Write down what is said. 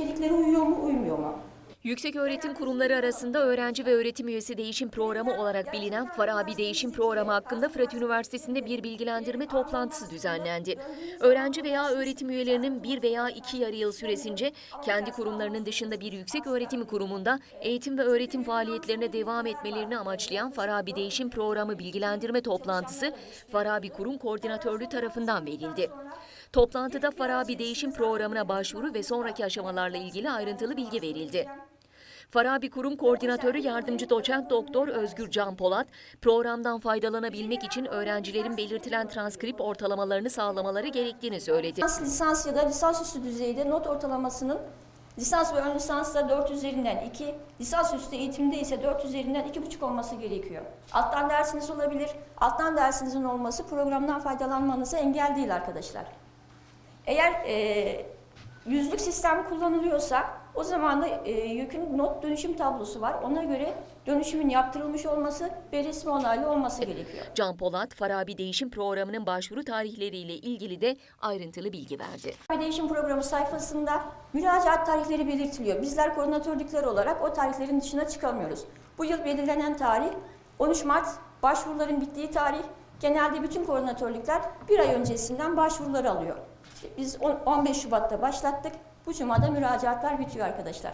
içerikleri uyuyor mu, uymuyor mu? Yüksek öğretim kurumları arasında öğrenci ve öğretim üyesi değişim programı olarak bilinen Farabi Değişim Programı hakkında Fırat Üniversitesi'nde bir bilgilendirme toplantısı düzenlendi. Öğrenci veya öğretim üyelerinin bir veya iki yarı yıl süresince kendi kurumlarının dışında bir yüksek öğretim kurumunda eğitim ve öğretim faaliyetlerine devam etmelerini amaçlayan Farabi Değişim Programı bilgilendirme toplantısı Farabi Kurum Koordinatörlüğü tarafından verildi. Toplantıda Farabi Değişim Programı'na başvuru ve sonraki aşamalarla ilgili ayrıntılı bilgi verildi. Farabi Kurum Koordinatörü Yardımcı Doçent Doktor Özgür Can Polat, programdan faydalanabilmek için öğrencilerin belirtilen transkript ortalamalarını sağlamaları gerektiğini söyledi. Lisans, lisans ya da lisansüstü düzeyde not ortalamasının lisans ve ön lisansta 4 üzerinden 2, lisansüstü eğitimde ise 4 üzerinden 2,5 olması gerekiyor. Alttan dersiniz olabilir. Alttan dersinizin olması programdan faydalanmanıza engel değil arkadaşlar. Eğer e, yüzlük sistem kullanılıyorsa o zaman da e, yükün not dönüşüm tablosu var. Ona göre dönüşümün yaptırılmış olması ve resmi onaylı olması gerekiyor. Can Polat, Farabi Değişim Programı'nın başvuru tarihleriyle ilgili de ayrıntılı bilgi verdi. Bir değişim programı sayfasında müracaat tarihleri belirtiliyor. Bizler koordinatörlükler olarak o tarihlerin dışına çıkamıyoruz. Bu yıl belirlenen tarih 13 Mart, başvuruların bittiği tarih. Genelde bütün koordinatörlükler bir ay öncesinden başvuruları alıyor. Biz on- 15 Şubat'ta başlattık. Bu cumada müracaatlar bitiyor arkadaşlar.